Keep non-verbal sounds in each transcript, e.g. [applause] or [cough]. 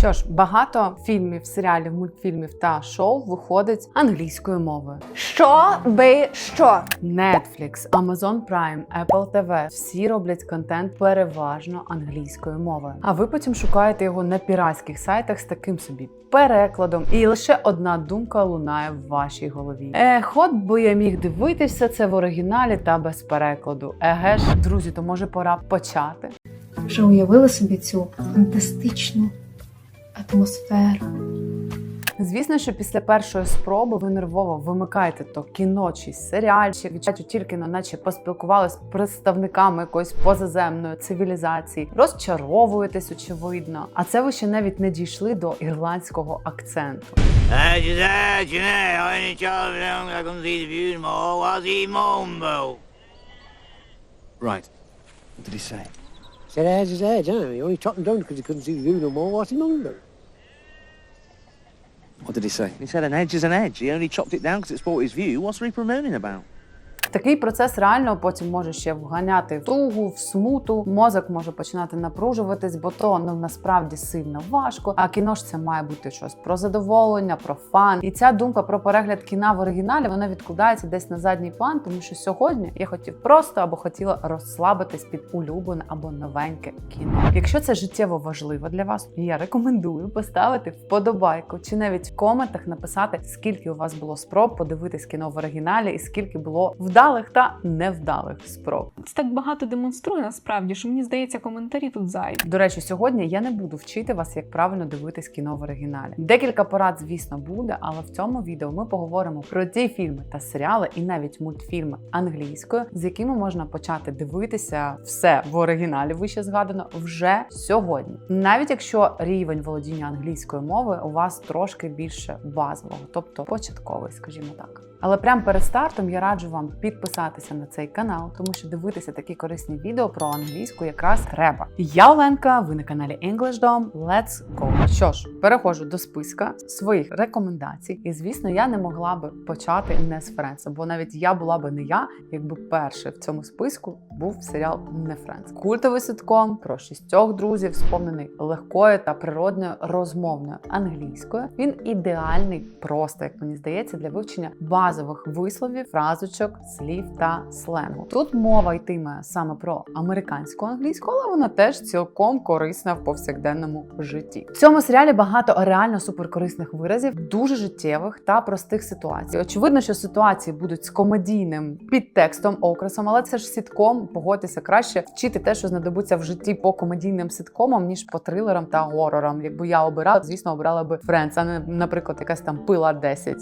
Що ж, багато фільмів, серіалів, мультфільмів та шоу виходить англійською мовою. Що би що? Netflix, Amazon Prime, Apple TV – всі роблять контент переважно англійською мовою. А ви потім шукаєте його на піратських сайтах з таким собі перекладом, і лише одна думка лунає в вашій голові. Ех, от би я міг дивитися це в оригіналі та без перекладу. Еге ж, друзі, то може пора почати. Вже уявили собі цю фантастичну атмосферу. Звісно, що після першої спроби ви нервово вимикаєте то кіно чи серіальчик, відчуваєте тільки ну, наче поспілкувалися з представниками якоїсь позаземної цивілізації, розчаровуєтесь, очевидно. А це ви ще навіть не дійшли до ірландського акценту. You know, I I? Right. What did he say? Said edge is edge, huh? He chopped him down because he couldn't see the view no more. What's he longer? What did he say? He said an edge is an edge. He only chopped it down because it spoiled his view. What's Reaper moaning about? Такий процес реально потім може ще вганяти в тугу, в смуту. Мозок може починати напружуватись, бо то ну насправді сильно важко. А кіно ж це має бути щось про задоволення, про фан. І ця думка про перегляд кіна в оригіналі вона відкладається десь на задній план, тому що сьогодні я хотів просто або хотіла розслабитись під улюблене або новеньке кіно. Якщо це життєво важливо для вас, я рекомендую поставити вподобайку чи навіть в коментах написати, скільки у вас було спроб подивитись кіно в оригіналі і скільки було вдалих та невдалих спроб. Це так багато демонструє насправді, що мені здається, коментарі тут зайві. До речі, сьогодні я не буду вчити вас, як правильно дивитись кіно в оригіналі. Декілька порад, звісно, буде, але в цьому відео ми поговоримо про ті фільми та серіали, і навіть мультфільми англійською, з якими можна почати дивитися все в оригіналі, вище згадано, вже сьогодні. Навіть якщо рівень володіння англійською мовою у вас трошки більше базового, тобто початковий, скажімо так. Але прямо перед стартом я раджу вам підписатися на цей канал, тому що дивитися такі корисні відео про англійську якраз треба. Я Оленка, ви на каналі EnglishDom. Let's go! Що ж, переходжу до списка своїх рекомендацій. І звісно, я не могла би почати не з Френса, бо навіть я була би не я, якби перший в цьому списку був серіал не Френс. Культовий ситком про шістьох друзів, сповнений легкою та природною розмовною англійською. Він ідеальний, просто як мені здається, для вивчення базових висловів, фразочок, слів та сленгу. Тут мова йтиме саме про американську англійську, але вона теж цілком корисна в повсякденному житті. В цьому серіалі багато реально суперкорисних виразів, дуже життєвих та простих ситуацій. Очевидно, що ситуації будуть з комедійним підтекстом, окресом, але це ж сітком. Погодьтеся краще вчити те, що знадобиться в житті по комедійним ситкомам, ніж по трилерам та горорам. Якби я обирала, звісно, обирала би Френц, а не, наприклад, якась там пила 10.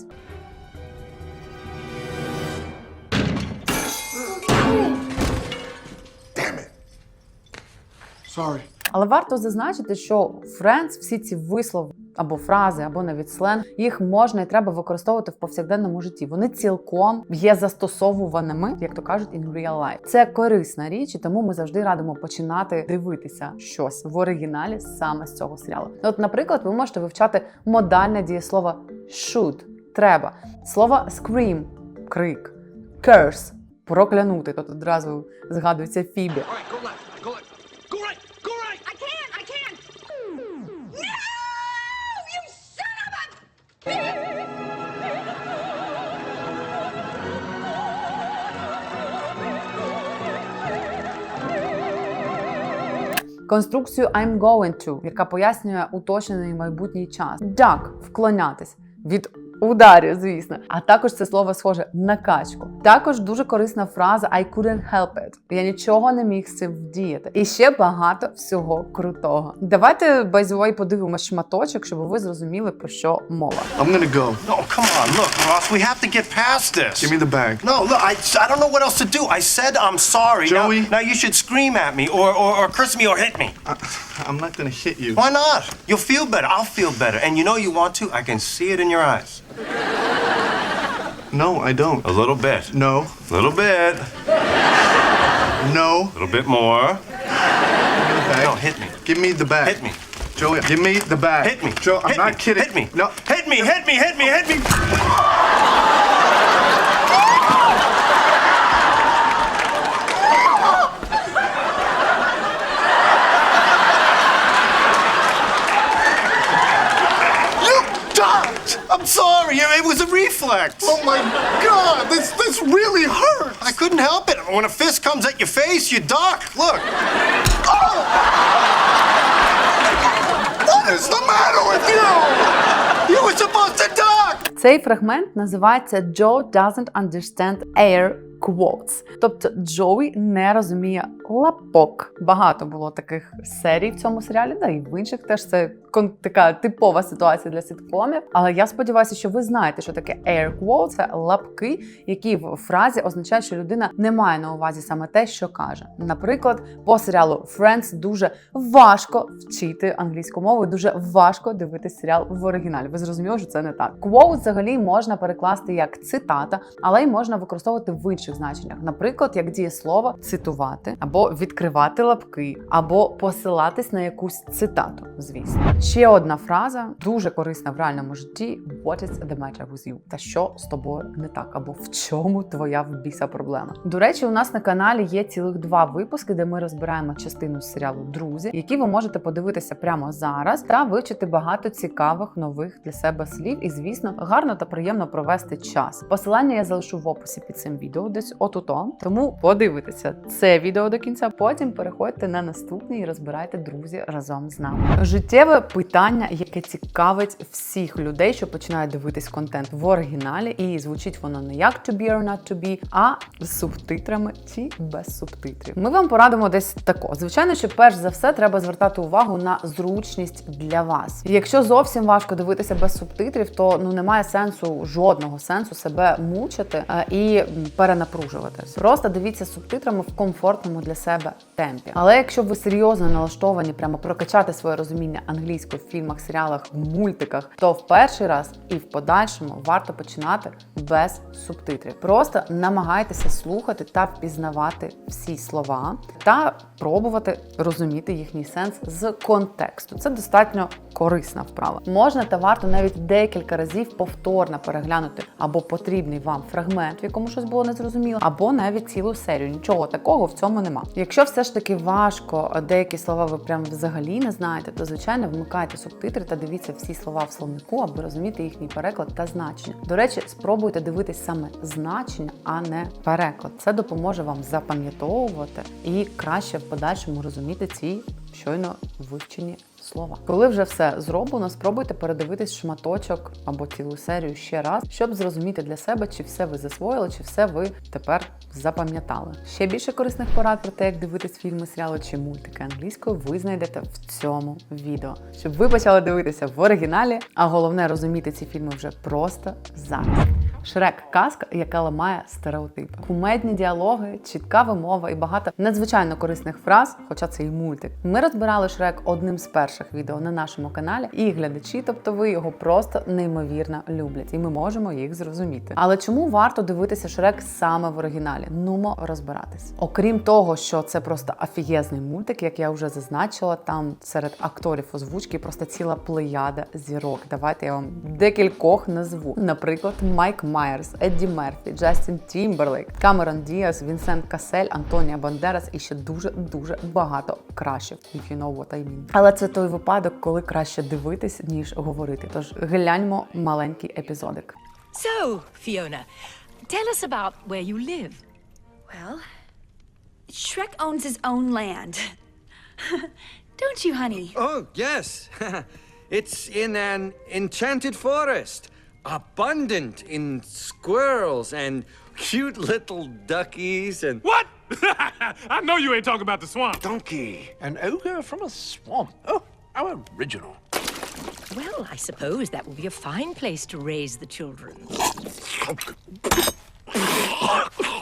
Sorry. Але варто зазначити, що Friends всі ці вислови або фрази, або навіть сленг, їх можна і треба використовувати в повсякденному житті. Вони цілком є застосовуваними, як то кажуть, in real life. Це корисна річ, і тому ми завжди радимо починати дивитися щось в оригіналі саме з цього серіалу. От, наприклад, ви можете вивчати модальне дієслово should – треба, слово scream – крик, curse – проклянути. Тут одразу згадується Фібі. Конструкцію I'm going to, яка пояснює уточнений майбутній час. Duck – вклонятись від ударів, звісно. А також це слово схоже на качку. Також дуже корисна фраза I couldn't help it. Я нічого не міг з цим вдіяти. І ще багато всього крутого. Давайте the подивимося шматочок, щоб ви зрозуміли про що мова. I'm gonna go. No, come on. Look, Ross, we have to get past this. Give me the bag. No, look, I, I don't know what else to do. I said I'm sorry. Joey. Now, now you should scream at me or, or, or curse me or hit me. I, I'm not gonna hit you. Why not? You'll feel better. I'll feel better. And you know you want to? I can see it in your eyes. No, I don't. A little bit. No. A little bit. No. A little bit more. Give me the bag. No, hit me. Give me the bag. Hit me. Joey, give me the bag. Hit me. Joe, I'm Hit not me. kidding. Hit me. No. Hit me. Hit me. Hit me. Hit me. I'm sorry, it was a reflex. Oh my god, this this really hurts! I couldn't help it. When a fist comes at your face, you duck. Look. Oh! What is the matter with you? You were supposed to duck. Цей фрагмент називається Joe doesn't understand air quotes. Тобто Джоуі не розуміє лапок. Багато було таких серій в цьому серіалі, да і в інших теж це така типова ситуація для ситкомів. Але я сподіваюся, що ви знаєте, що таке air quotes – це лапки, які в фразі означають, що людина не має на увазі саме те, що каже. Наприклад, по серіалу Friends дуже важко вчити англійську мову, дуже важко дивитися серіал в оригіналі. Ви зрозуміли, що це не так. Quote взагалі можна перекласти як цитата, але й можна використовувати в інших значеннях. Наприклад, як дієслово цитувати або відкривати лапки, або посилатись на якусь цитату. Звісно, ще одна фраза дуже корисна в реальному житті: What is the matter with you? Та що з тобою не так, або в чому твоя в біса проблема? До речі, у нас на каналі є цілих два випуски, де ми розбираємо частину серіалу Друзі, які ви можете подивитися прямо зараз та вивчити багато цікавих нових для себе слів. І звісно, гарно та приємно провести час. Посилання я залишу в описі під цим відео, десь отуто. Тому подивитися це відео до кінця. Потім переходьте на наступне і розбирайте друзі разом з нами. Життєве питання, яке цікавить всіх людей, що починають дивитись контент в оригіналі, і звучить воно не як to be or not to be, а з субтитрами чи без субтитрів. Ми вам порадимо десь тако. Звичайно, що перш за все треба звертати увагу на зручність для вас. Якщо зовсім важко дивитися без субтитрів, то ну немає сенсу жодного сенсу себе мучити е, і перенапружуватись. Просто дивіться субтитрами в комфортному для себе темпі. Але якщо ви серйозно налаштовані прямо прокачати своє розуміння англійської в фільмах, серіалах, в мультиках, то в перший раз і в подальшому варто починати без субтитрів. Просто намагайтеся слухати та впізнавати всі слова та пробувати розуміти їхній сенс з контексту. Це достатньо корисна вправа. Можна та варто навіть декілька разів повторно переглянути або потрібний вам фрагмент, в якому щось було незрозуміло, або навіть цілу серію. Нічого такого в цьому нема. Якщо все ж таки важко, деякі слова ви прям взагалі не знаєте, то звичайно вмикайте субтитри та дивіться всі слова в словнику, аби розуміти їхній переклад та значення. До речі, спробуйте дивитись саме значення, а не переклад. Це допоможе вам запам'ятовувати і краще в подальшому розуміти ці щойно вивчені слова. Коли вже все зроблено, спробуйте передивитись шматочок або цілу серію ще раз, щоб зрозуміти для себе, чи все ви засвоїли, чи все ви тепер запам'ятали. Ще більше корисних порад про те, як дивитись фільми, серіали чи мультики англійською, ви знайдете в цьому відео, щоб ви почали дивитися в оригіналі, а головне розуміти ці фільми вже просто зараз. Шрек казка, яка ламає стереотипи. Кумедні діалоги, чітка вимова і багато надзвичайно корисних фраз, хоча це і мультик. Ми розбирали Шрек одним з перших відео на нашому каналі, і глядачі, тобто ви його просто неймовірно люблять, і ми можемо їх зрозуміти. Але чому варто дивитися Шрек саме в оригіналі? Нумо розбиратись. Окрім того, що це просто афієзний мультик, як я вже зазначила, там серед акторів озвучки просто ціла плеяда зірок. Давайте я вам декількох назву. Наприклад, Майк Майерс, Едді Мерфі, Джастін Тімберлейк, Камерон Діас, Вінсент Касель, Антонія Бандерас і ще дуже дуже багато кращих, if you know what I mean. Але це той випадок, коли краще дивитись ніж говорити. Тож гляньмо маленький епізодик. So, Fiona, tell us about where you live. Well, Shrek owns his own land. [laughs] Don't you, honey? Oh, yes. [laughs] it's in an enchanted forest, abundant in squirrels and cute little duckies and. What? [laughs] I know you ain't talking about the swamp. Donkey! An ogre from a swamp. Oh, how original. Well, I suppose that will be a fine place to raise the children. [laughs]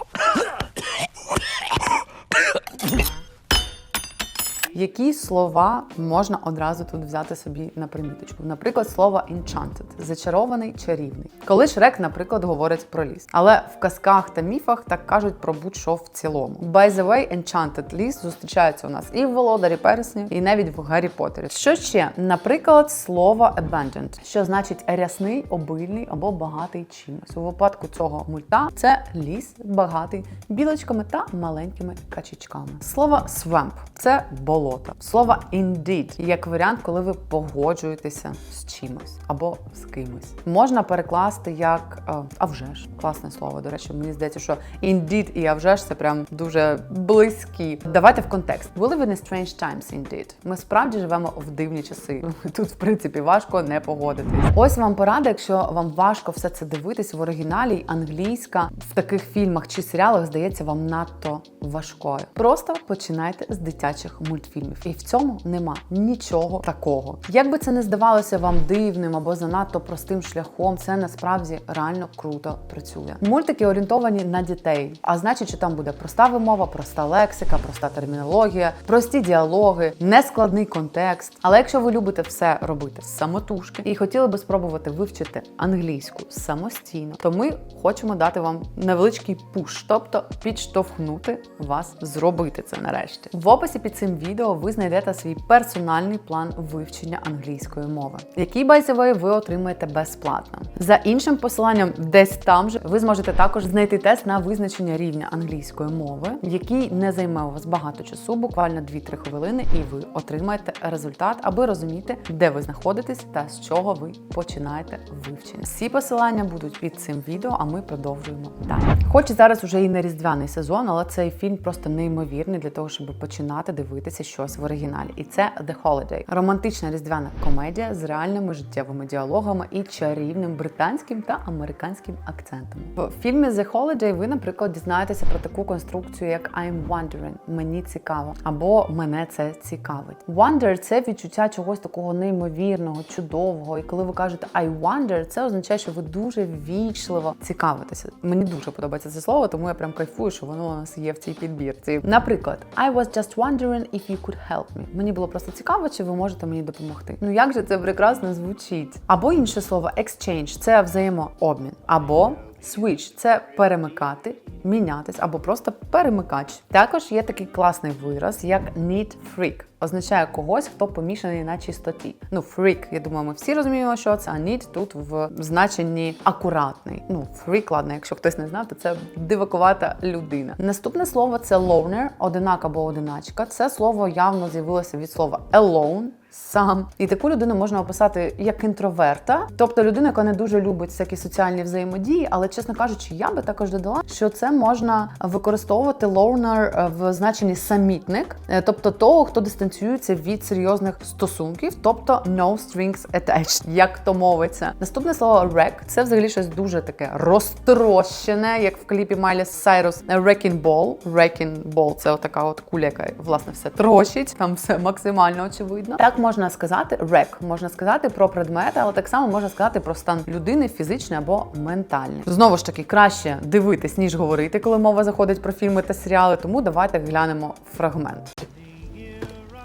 Які слова можна одразу тут взяти собі на приміточку? Наприклад, слово enchanted – зачарований, чарівний. Коли Шрек, наприклад, говорить про ліс. Але в казках та міфах так кажуть про будь-що в цілому. By the way, enchanted ліс зустрічається у нас і в Володарі Переснів, і навіть в Гаррі Поттері. Що ще? Наприклад, слово abundant, що значить рясний, обильний або багатий чимось. У випадку цього мульта це ліс багатий білочками та маленькими качечками. Слово swamp – це болото. Болота. Слово indeed як варіант, коли ви погоджуєтеся з чимось або з кимось. Можна перекласти як е, а вже ж. Класне слово. До речі, мені здається, що indeed і а вже ж це прям дуже близькі. Давайте в контекст. Live in a strange times indeed. Ми справді живемо в дивні часи. [laughs] Тут, в принципі, важко не погодитись. Ось вам порада, якщо вам важко все це дивитись в оригіналі, англійська в таких фільмах чи серіалах здається вам надто важкою. Просто починайте з дитячих мультфільмів, і в цьому нема нічого такого. Як би це не здавалося вам дивним або занадто простим шляхом, це насправді реально круто працює. Мультики орієнтовані на дітей, а значить, що там буде проста вимова, проста лексика, проста термінологія, прості діалоги, нескладний контекст. Але якщо ви любите все робити самотужки і хотіли би спробувати вивчити англійську самостійно, то ми хочемо дати вам невеличкий пуш, тобто підштовхнути вас зробити це нарешті. В описі під цим відео ви знайдете свій персональний план вивчення англійської мови, який by ви отримаєте безплатно. За іншим посиланням, десь там же ви зможете також знайти тест на визначення рівня англійської мови, який не займе у вас багато часу, буквально 2-3 хвилини, і ви отримаєте результат, аби розуміти, де ви знаходитесь та з чого ви починаєте вивчення. Всі посилання будуть під цим відео, а ми продовжуємо далі. Хоч зараз уже і не різдвяний сезон, але цей фільм просто неймовірний для того, щоб починати дивитися щось в оригіналі. І це The Holiday. романтична різдвяна комедія з реальними життєвими діалогами і чарівним британським та американським акцентом. В фільмі The Holiday ви, наприклад, дізнаєтеся про таку конструкцію, як I'm wondering, мені цікаво, або мене це цікавить. Wonder – це відчуття чогось такого неймовірного, чудового. І коли ви кажете I wonder, це означає, що ви дуже ввічливо цікавитеся. Мені дуже подобається це слово, тому я прям кайфую, що воно у нас є в цій підбірці. Наприклад, I was just wondering if you could help me. Мені було просто цікаво, чи ви можете мені допомогти. Ну як же це прекрасно звучить? Або інше слово exchange – це взаємообмін. Або Switch – це перемикати, мінятись або просто перемикач. Також є такий класний вираз, як need freak. Означає когось, хто помішаний на чистоті. Ну, freak, я думаю, ми всі розуміємо, що це, а need тут в значенні акуратний. Ну, freak, ладно, якщо хтось не знав, то це дивакувата людина. Наступне слово це loner, одинак або одиначка. Це слово явно з'явилося від слова alone. Сам і таку людину можна описати як інтроверта, тобто людина, яка не дуже любить всякі соціальні взаємодії, але чесно кажучи, я би також додала, що це можна використовувати loner в значенні самітник, е, тобто того, хто дистанціюється від серйозних стосунків, тобто no strings attached, як то мовиться. Наступне слово wreck – це взагалі щось дуже таке розтрощене, як в кліпі Майлі Сайрус Wrecking Ball. Wrecking Ball – це отака от куля, яка власне все трощить, там все максимально очевидно. Так можна сказати wreck, можна сказати про предмети, але так само можна сказати про стан людини фізичний або ментальний. Знову ж таки, краще дивитись, ніж говорити, коли мова заходить про фільми та серіали. Тому давайте глянемо фрагмент.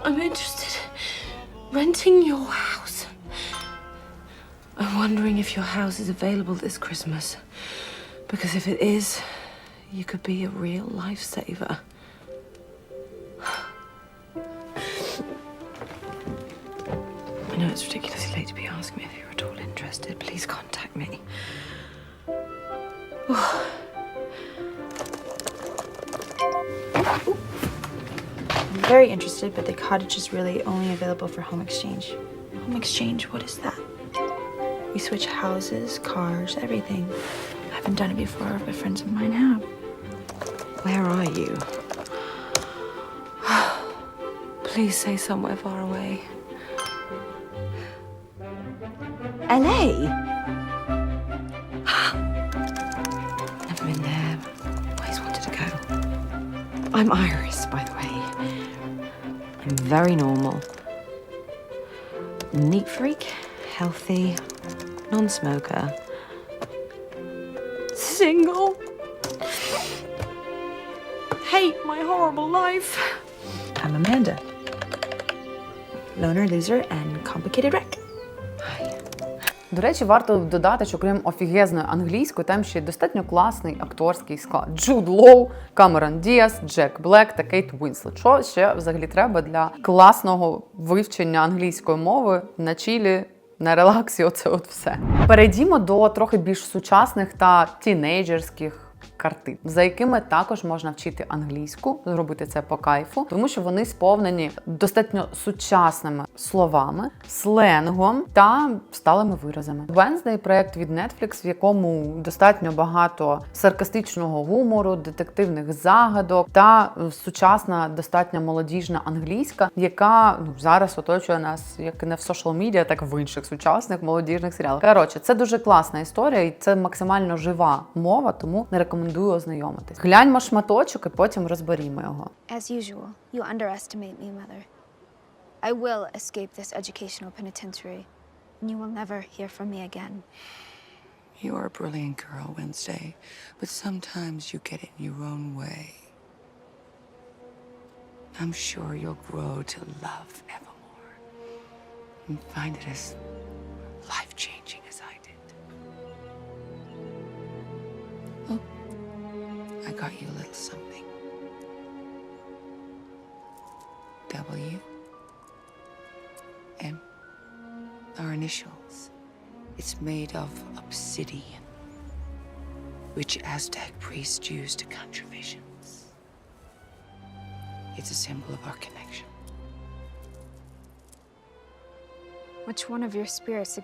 I'm interested renting your house. I'm wondering if your house is available this Christmas. Because if it is, you could be a real lifesaver. I know it's ridiculously late to be asking me if you're at all interested. Please contact me. Oh. I'm very interested, but the cottage is really only available for home exchange. Home exchange, what is that? We switch houses, cars, everything. I haven't done it before, but friends of mine have. Where are you? [sighs] Please say somewhere far away. LA? [gasps] Never been there. Always wanted to go. I'm Iris, by the way. I'm very normal. Neat freak, healthy, non smoker. Single. Hate my horrible life. I'm Amanda. Loner, loser, and complicated wreck. До речі, варто додати, що крім офігезної англійської, там ще й достатньо класний акторський склад. Джуд Лоу, Камерон Діас, Джек Блек та Кейт Уінслет. Що ще взагалі треба для класного вивчення англійської мови на чілі? На релаксі, оце от все. Перейдімо до трохи більш сучасних та тінейджерських картин, за якими також можна вчити англійську, зробити це по кайфу, тому що вони сповнені достатньо сучасними словами, сленгом та сталими виразами. Wednesday – проект від Netflix, в якому достатньо багато саркастичного гумору, детективних загадок та сучасна, достатньо молодіжна англійська, яка ну зараз оточує нас як не в social media, так і в інших сучасних молодіжних серіалах. Коротше, це дуже класна історія, і це максимально жива мова, тому не рекомендую ознайомитись. Гляньмо шматочок і потім розберімо його. As usual, you underestimate me, Mother. I will escape this educational penitentiary, and you will never hear from me again. You are a brilliant girl, Wednesday, but sometimes you get it in your own way. I'm sure you'll grow to love Evermore and find it as life I got you a little something. W M our initials. It's made of obsidian, which Aztec priests used to conjure visions. It's a symbol of our connection. Which one of your spirits?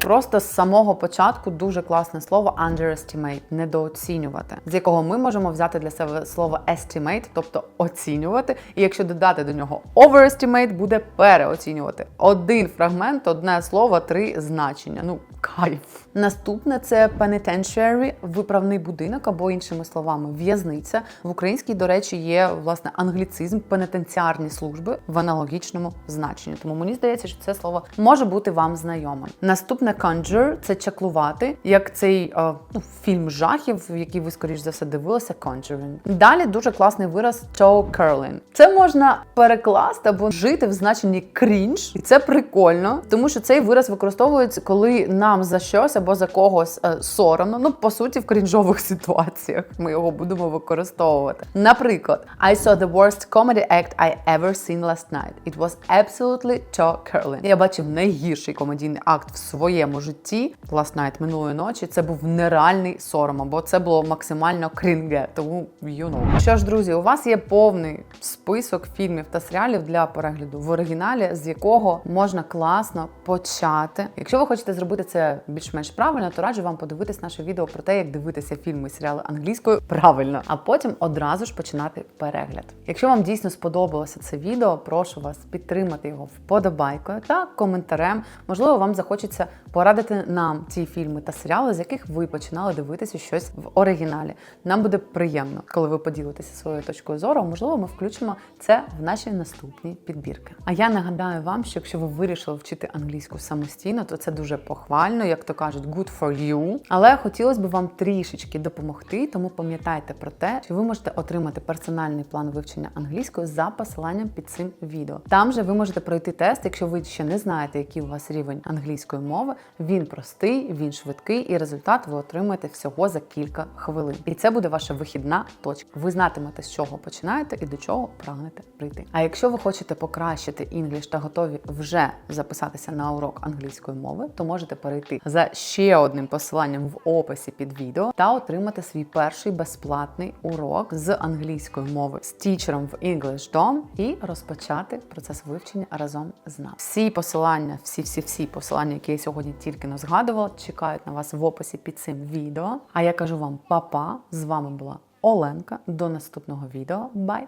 Просто з самого початку дуже класне слово underestimate – недооцінювати, з якого ми можемо взяти для себе слово estimate, тобто оцінювати. І якщо додати до нього overestimate, буде переоцінювати. Один фрагмент, одне слово, три значення. Ну, кайф. Наступне це penitentiary – виправний будинок, або іншими словами, в'язниця. В українській, до речі, є власне англіцизм пенітенціарні служби в аналогічному значенні. Тому мені здається, що це слово може бути вам знайоме. Наступне conjure – це чаклувати, як цей е, ну, фільм жахів, який ви скоріш за все дивилися. Conjuring. Далі дуже класний вираз toe curling. Це можна перекласти або жити в значенні крінж, і це прикольно, тому що цей вираз використовується, коли нам за щось або за когось е, соромно. Ну по суті, в крінжових [laughs] ситуаціях ми його будемо використовувати. Наприклад, I saw the worst comedy act I ever seen last night. It was absolutely toe curling. Я бачив найгірший комедійний акт в своєму житті last night, минулої ночі. Це був нереальний сором, або це було максимально крінге. Тому you know. Що ж, друзі, у вас є повний список фільмів та серіалів для перегляду в оригіналі, з якого можна класно почати. Якщо ви хочете зробити це більш-менш правильно, то раджу вам подивитись наше відео про те, як дивитися фільми і серіали англійською правильно, а потім одразу ж починати перегляд. Якщо вам дійсно сподобалося це відео, прошу вас підтримати його вподобайкою та коментарем. Можливо, вам захочеться порадити нам ці фільми та серіали, з яких ви починали дивитися щось в оригіналі. Нам буде приємно, коли ви поділитеся своєю точкою зору. Можливо, ми включимо це в наші наступні підбірки. А я нагадаю вам, що якщо ви вирішили вчити англійську самостійно, то це дуже похвально, як то кажуть, good for you. Але хотілося б вам трішечки допомогти, тому пам'ятайте про те, що ви можете отримати персональний план вивчення англійської за посиланням під цим відео. Там же ви можете пройти тест, якщо ви ще не знаєте, який у вас рівень англійської мови. Він простий, він швидкий, і результат ви отримаєте всього за кілька хвилин. І це буде ваша вихідна точка. Ви знатимете, з чого починаєте і до чого прагнете прийти. А якщо ви хочете покращити інгліш та готові вже записатися на урок англійської мови, то можете перейти за ще одним посиланням в описі під відео та отримати свій перший безплатний урок з англійської мови з тічером в English Dom і розпочати процес вивчення разом з нами. Всі посилання, всі всі всі посилання, які я сьогодні тільки не згадувала, чекають на вас в описі під цим відео. А я кажу вам па-па, з вами була Оленка. До наступного відео. Бай!